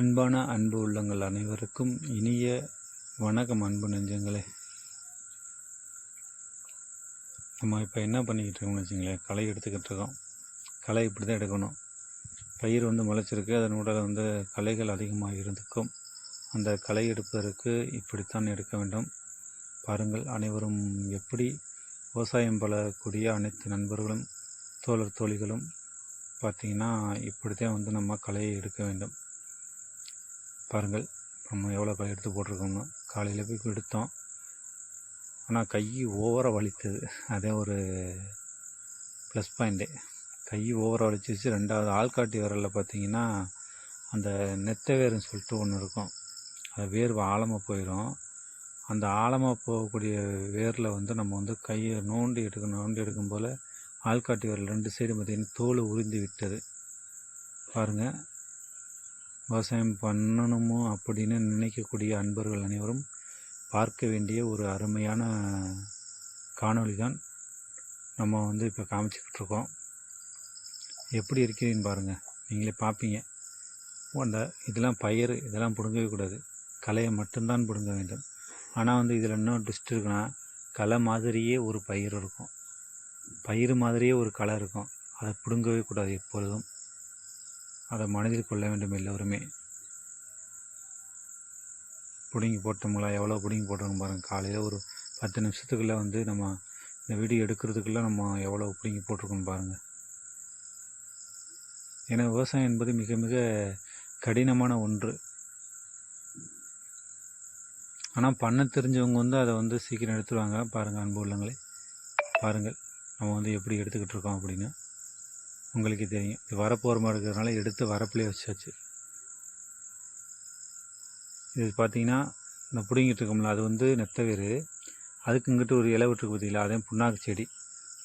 அன்பான அன்பு உள்ளங்கள் அனைவருக்கும் இனிய வணக்கம் அன்பு நெஞ்சங்களே. நம்ம இப்போ என்ன பண்ணிக்கிட்டு இருக்கோம்னு வச்சுங்களேன் களை எடுத்துக்கிட்டு இருக்கோம். களை இப்படி தான் எடுக்கணும். பயிர் வந்து முளைச்சிருக்கு அதன் உடல் வந்து களைகள் அதிகமாக இருந்துக்கும் அந்த களை எடுப்பதற்கு இப்படித்தான் எடுக்க வேண்டும். பாருங்கள் அனைவரும் எப்படி விவசாயம் பழக்கூடிய அனைத்து நண்பர்களும் தோழர் தோழிகளும் பார்த்தீங்கன்னா இப்படி தான் வந்து நம்ம களையை எடுக்க வேண்டும். பாருங்கள் நம்ம எவ்வளோ களை எடுத்து போட்டிருக்கோம்னு. காலையில் போய் எடுத்தோம். ஆனால் கை ஓவராக வலித்தது. அதே ஒரு ப்ளஸ் பாயிண்ட்டு கை ஓவராக வலிச்சிச்சு ரெண்டாவது ஆள்காட்டி விரலில் பார்த்தீங்கன்னா அந்த நெத்த வேர்னு சொல்லிட்டு ஒன்று இருக்கும். அது வேர் ஆழமாக போயிடும் அந்த ஆழமாக போகக்கூடிய வேரில் வந்து நம்ம வந்து கையை நோண்டி எடுக்கணும் நோண்டி எடுக்கும் போல் ஆள்காட்டி விரல் ரெண்டு சைடு பார்த்தீங்கன்னா தோல் உறிந்து விட்டது. பாருங்கள் விவசாயம் பண்ணணுமோ அப்படின்னு நினைக்கக்கூடிய அன்பர்கள் அனைவரும் பார்க்க வேண்டிய ஒரு அருமையான காணொளி தான் நம்ம வந்து இப்போ காமிச்சிக்கிட்டு இருக்கோம். எப்படி இருக்கிறீன்னு பாருங்கள் நீங்களே பார்ப்பீங்க. அந்த இதெல்லாம் பயிர் இதெல்லாம் பிடுங்கவே கூடாது. கலையை மட்டும்தான் பிடுங்க வேண்டும். ஆனால் வந்து இதில் இன்னும் ட்விஸ்ட் இருக்குன்னா களை மாதிரியே ஒரு பயிர் இருக்கும். பயிர் மாதிரியே ஒரு களை இருக்கும். அதை பிடுங்கவே கூடாது எப்பொழுதும். அதை மனதில் கொள்ள வேண்டும் எல்லோருமே. பிடுங்கி போட்டோம்களா? எவ்வளோ பிடுங்கி போட்டோம் பாருங்கள் காலையில் ஒரு பத்து நிமிஷத்துக்குள்ளே வந்து நம்ம இந்த வீடியோ எடுக்கிறதுக்குள்ளே நம்ம எவ்வளோ பிடுங்கி போட்டிருக்கோம் பாருங்கள் ஏன்னா விவசாயம் என்பது மிக மிக கடினமான ஒன்று. ஆனால் பண்ண தெரிஞ்சவங்க வந்து அதை வந்து சீக்கிரம் எடுத்துருவாங்க. பாருங்கள் அன்பு உள்ளங்களே. பாருங்கள் நம்ம வந்து எப்படி எடுத்துக்கிட்டு இருக்கோம் அப்படின்னு. உங்களுக்கே தெரியும் இது வரப்போரமாக இருக்கிறதுனால எடுத்து வரப்புலேயே வச்சாச்சு. இது பார்த்திங்கன்னா இந்த பிடுங்கிட்டு இருக்கோம்ல அது வந்து நெத்தவேர். அதுக்கு இங்கிட்டு ஒரு இலை விட்டுருக்கு பார்த்தீங்களா அதே புண்ணாக்கு செடி.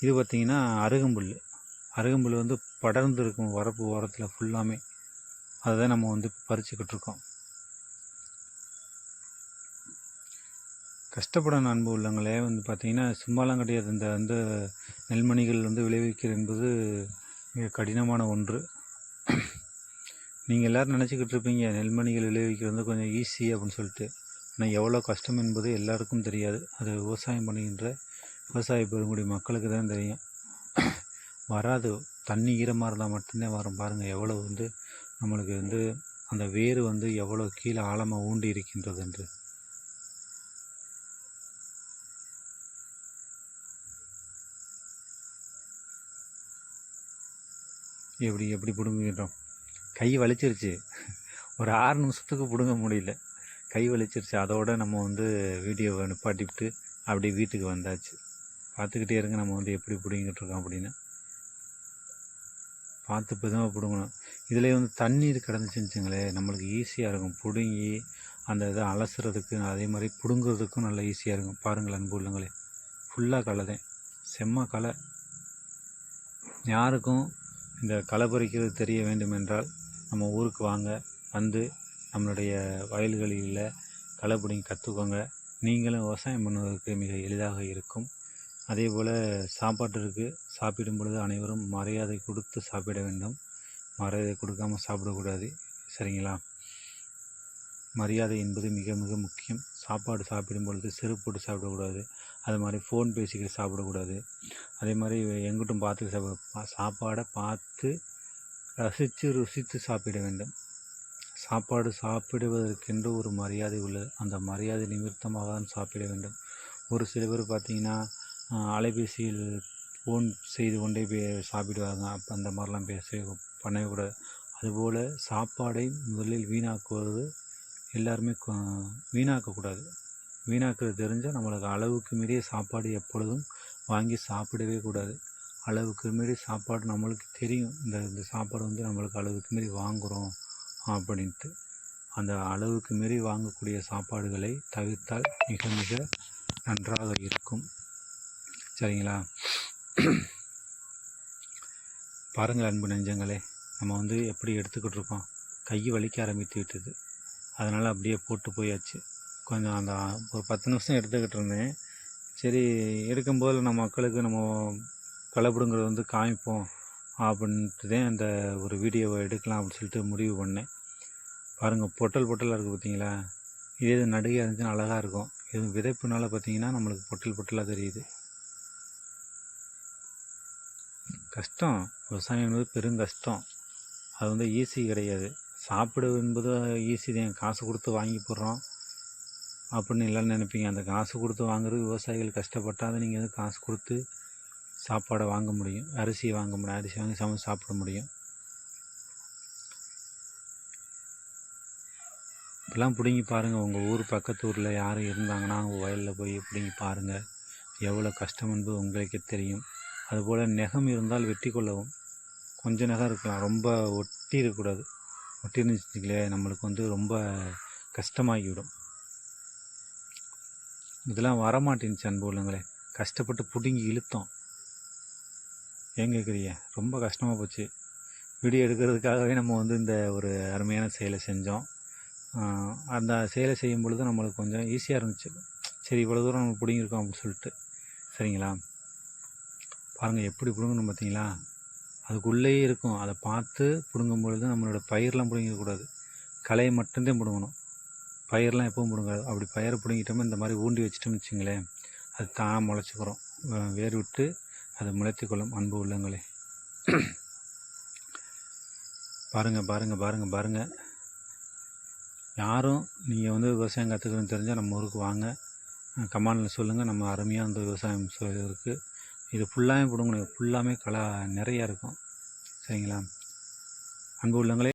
இது பார்த்தீங்கன்னா அருகம்புல். அருகம்புல் வந்து படர்ந்து இருக்கும் வரப்பு ஓரத்தில் ஃபுல்லாமே அதை தான் நம்ம வந்து பறிச்சுக்கிட்டு இருக்கோம். கஷ்டப்படும் அன்பு உள்ளங்களே வந்து பார்த்திங்கன்னா சும்மாலாம் கிடையாது இந்த வந்து நெல்மணிகள் வந்து விளைவிக்கிறது என்பது மிக கடினமான ஒன்று. நீங்கள் எல்லோரும் நினச்சிக்கிட்டு இருப்பீங்க நெல்மணிகள் விளைவிக்கிறது வந்து கொஞ்சம் ஈஸி அப்படின்னு சொல்லிட்டு. ஆனால் எவ்வளோ கஷ்டம் என்பது எல்லாருக்கும் தெரியாது. அது விவசாயம் பண்ணுகின்ற விவசாய பெருங்குடி மக்களுக்கு தான் தெரியும். வராது. தண்ணி ஈரமாக இருந்தால் மட்டும்தான் வரும். பாருங்கள் எவ்வளோ வந்து நம்மளுக்கு வந்து அந்த வேர் வந்து எவ்வளோ கீழே ஆழமாக ஊண்டி இருக்கின்றது என்று. எப்படி எப்படி பிடுங்கிட்டோம் கை வலிச்சிருச்சு. ஒரு ஆறு நிமிஷத்துக்கு பிடுங்க முடியல. கை வலிச்சிருச்சு. அதோட நம்ம வந்து வீடியோவை நிப்பாட்டிவிட்டு அப்படியே வீட்டுக்கு வந்தாச்சு. பார்த்துக்கிட்டே இருங்க நம்ம வந்து எப்படி பிடுங்கிட்டு இருக்கோம் அப்படின்னு. பார்த்து பதமாக பிடுங்கணும். இதில் வந்து தண்ணீர் கிடந்துச்சுங்களே நம்மளுக்கு ஈஸியாக இருக்கும். பிடுங்கி அந்த இதை அலசுறதுக்கு அதே மாதிரி பிடுங்குறதுக்கும் நல்லா ஈஸியாக இருக்கும். பாருங்கள் அன்பு உள்ளங்களே. ஃபுல்லாக களை தான் செம்ம களை யாருக்கும் இந்த களை பறிக்கிறது தெரிய வேண்டும் என்றால் நம்ம ஊருக்கு வாங்க வந்து நம்மளுடைய வயல்களில் களை பிடிங்கி கற்றுக்கோங்க. நீங்களும் விவசாயம் பண்ணுவதற்கு மிக எளிதாக இருக்கும். அதே போல் சாப்பாட்டிற்கு சாப்பிடும் பொழுது அனைவரும் மரியாதை கொடுத்து சாப்பிட வேண்டும். மரியாதை கொடுக்காமல் சாப்பிடக்கூடாது. சரிங்களா? மரியாதை என்பது மிக மிக முக்கியம். சாப்பாடு சாப்பிடும் பொழுது செருப்பு போட்டு சாப்பிடக்கூடாது. அது மாதிரி ஃபோன் பேசிக்கிட்டு சாப்பிடக்கூடாது. அதே மாதிரி எங்கிட்டும் பார்த்து சாப்பிட சாப்பாடை பார்த்து ரசித்து ருசித்து சாப்பிட வேண்டும். சாப்பாடு சாப்பிடுவதற்கென்று ஒரு மரியாதை உள்ளது. அந்த மரியாதை நிமித்தமாக தான் சாப்பிட வேண்டும். ஒரு சில பேர் பார்த்திங்கன்னா அலைபேசியில் ஃபோன் செய்து கொண்டே பே சாப்பிடுவாங்க. அப்போ அந்த மாதிரிலாம் பேச பண்ணவே கூடாது. அதுபோல் சாப்பாடை முதலில் வீணாக்குவது எல்லாருமே வீணாக்கக்கூடாது. வீணாக்கிறது தெரிஞ்சால் நம்மளுக்கு அளவுக்கு மீறிய சாப்பாடு எப்பொழுதும் வாங்கி சாப்பிடவே கூடாது. அளவுக்கு மீறி சாப்பாடு நம்மளுக்கு தெரியும். இந்த இந்த சாப்பாடு வந்து நம்மளுக்கு அளவுக்கு மீறி வாங்குகிறோம் அப்படின்ட்டு. அந்த அளவுக்கு மீறி வாங்கக்கூடிய சாப்பாடுகளை தவிர்த்தால் மிக மிக நன்றாக இருக்கும். சரிங்களா? பாருங்கள் அன்பு நெஞ்சங்களே நம்ம வந்து எப்படி எடுத்துக்கிட்டு இருக்கோம்? கை வலிக்க ஆரம்பித்து விட்டது. அதனால் அப்படியே போட்டு போயாச்சு. கொஞ்சம் அந்த ஒரு பத்து நிமிஷம் எடுத்துக்கிட்டு இருந்தேன். சரி எடுக்கும்போது நம்ம மக்களுக்கு நம்ம களைப்பிடுங்கிறது வந்து காமிப்போம் அப்படின்ட்டு தான் அந்த ஒரு வீடியோவை எடுக்கலாம் அப்படின்னு சொல்லிட்டு முடிவு பண்ணேன். பாருங்கள் பொட்டல் பொட்டலாக இருக்குது பார்த்தீங்களா? இதே இது நடுகையாக இருந்துச்சுன்னா அழகாக இருக்கும். இது விதைப்புனால பார்த்தீங்கன்னா நம்மளுக்கு பொட்டல் பொட்டலாக தெரியுது. கஷ்டம். விவசாயம் என்பது பெரும் கஷ்டம். அது வந்து ஈஸி கிடையாது. சாப்பிடு என்பது ஈஸி தான். காசு கொடுத்து வாங்கி போடுறோம். அப்படின்னு எல்லாம் நினைப்பீங்க. அந்த காசு கொடுத்து வாங்குறது விவசாயிகள் கஷ்டப்பட்டால் தான் நீங்கள் வந்து காசு கொடுத்து சாப்பாடை வாங்க முடியும். அரிசி வாங்க முடியும். அரிசி வாங்கி சமைச்சு சாப்பிட முடியும். இப்பெல்லாம் பிடுங்கி பாருங்கள் உங்கள் ஊர் பக்கத்து ஊரில் யாரும் இருந்தாங்கன்னா அவங்க வயலில் போய் பிடுங்கி பாருங்கள் எவ்வளோ கஷ்டம் என்பது உங்களுக்கே தெரியும். அதுபோல் நெகம் இருந்தால் வெட்டி கொள்ளவும். கொஞ்சம் நகம் இருக்கலாம். ரொம்ப ஒட்டி இருக்கக்கூடாது. ஒட்டி நம்மளுக்கு வந்து ரொம்ப கஷ்டமாகிவிடும். இதெல்லாம் வரமாட்டேன்ச்சு அன்பு உள்ளங்களே கஷ்டப்பட்டு பிடுங்கி இழுத்தோம். ஏன் கேட்குறீங்க? ரொம்ப கஷ்டமாக போச்சு. வீடியோ எடுக்கிறதுக்காகவே நம்ம வந்து இந்த ஒரு அருமையான செயலை செஞ்சோம். அந்த செயலை செய்யும் பொழுது நம்மளுக்கு கொஞ்சம் ஈஸியாக இருந்துச்சு. சரி இவ்வளோ தூரம் நம்ம பிடுங்கியிருக்கோம் அப்படின்னு சொல்லிட்டு. சரிங்களா? பாருங்கள் எப்படி பிடுங்கணும் பார்த்தீங்களா? அதுக்குள்ளேயே இருக்கும். அதை பார்த்து பிடுங்கும் பொழுது நம்மளோட பயிரெலாம் பிடுங்கிடக்கூடாது களையை மட்டும்தான் பிடுங்கணும். பயிரெலாம் எப்பவும் பிடுங்காது. அப்படி பயிரை பிடுங்கிட்டோமே இந்த மாதிரி ஊண்டி வச்சிட்டோம்னு வச்சுங்களேன் அது தானாக முளைச்சிக்கிறோம். வேர் விட்டு அதை முளைத்துக்கொள்ளும் அன்பு உள்ளங்களே. பாருங்கள் பாருங்கள் பாருங்கள் பாருங்கள் யாரும் நீங்கள் வந்து விவசாயம் கற்றுக்கணும்னு தெரிஞ்சால் நம்ம ஊருக்கு வாங்க. கமாண்டில் சொல்லுங்கள் நம்ம அருமையாக அந்த விவசாயம் இருக்குது இது ஃபுல்லாமே பிடுங்கணும் ஃபுல்லாமே கலா நிறையா இருக்கும். சரிங்களா? அன்பு உள்ளங்களே.